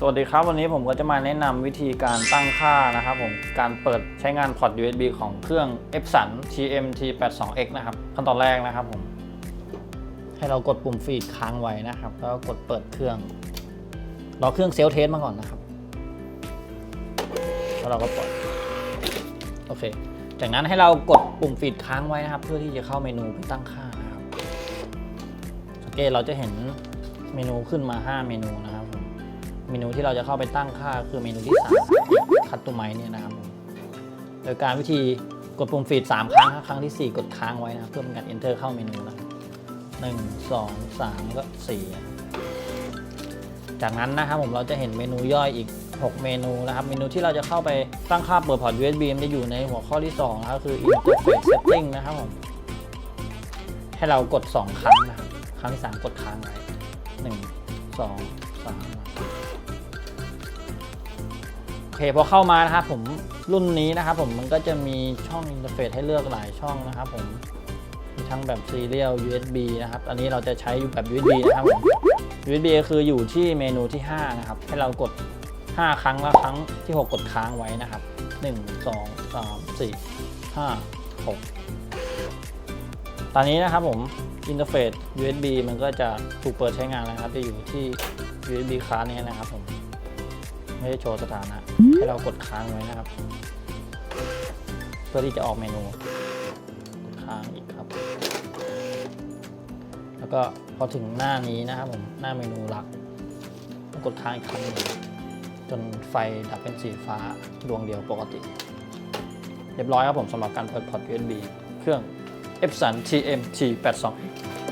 สวัสดีครับ วันนี้ผมก็จะมาแนะนำวิธีการตั้งค่านะครับผมการเปิดใช้งานพอร์ต USB ของเครื่อง Epson TMT 82X นะครับ ขั้นตอนแรกนะครับผม ให้เรากดปุ่มฟีดค้างไว้นะครับ แล้วกดเปิดเครื่อง รอเครื่องเซลเทสมาก่อนนะครับ แล้วเราก็ปล่อยโอเค จากนั้นให้เรากดปุ่มฟีดค้างไว้นะครับ เพื่อที่จะเข้าเมนูไปตั้งค่านะครับสังเกตเราจะเห็นเมนูขึ้นมา 5 เมนูนะครับผม เมนูที่เราจะเข้าไปตั้งค่าคือเมนูที่3คัตตูไมเนี่ยนะครับผมโดยการวิธีกดปุ่มฟีด3ครั้งครั้งทีสี่ 4 กดค้างไว้นะเพื่อเป็นการ enter เข้าเมนูนะหนึ่งสองสามก็สี่จากนั้นนะครับผมเราจะเห็นเมนูย่อยอีก 6 เมนูนะครับ เมนูที่เราจะเข้าไปตั้งค่าเปิดพอร์ต USB มันจะอยู่ในหัวข้อที่2นะครับคือ interface setting นะครับผมให้เรากด 2 ครั้งนะครับ ครั้งที่ 3 กดค้างไว้1 2 3โอ เคพอเข้ามานะครับผมรุ่นนี้นะครับผมมันก็จะมีช่องอินเทอร์เฟซให้เลือกหลายช่องนะครับผมมีทั้งแบบ Serial USB นะครับ อันนี้เราจะใช้อยู่แบบ USB นะครับผม USB คืออยู่ที่เมนูที่ 5 นะครับ ให้เรากด 5 ครั้งแล้วครั้งที่ 6 กดค้างไว้นะครับ 1 2 3 4 5 6 ตอนนี้นะครับผมอินเทอร์เฟซ USB มันก็จะถูกเปิดใช้งานแล้วครับ จะอยู่ที่ USB คาร์ดนี้นะครับผม ไม่ได้โชว์สถานะ ให้เรากดค้างไว้นะครับ เพื่อที่จะออกเมนู กดค้างอีกครับ แล้วก็พอถึงหน้านี้นะครับผม หน้าเมนูหลัก กดค้างอีกครั้งหนึ่งจนไฟดับเป็นสีฟ้าดวงเดียวปกติ เรียบร้อยครับผมสำหรับการเปิดพอร์ต USB เครื่อง Epson TMT 82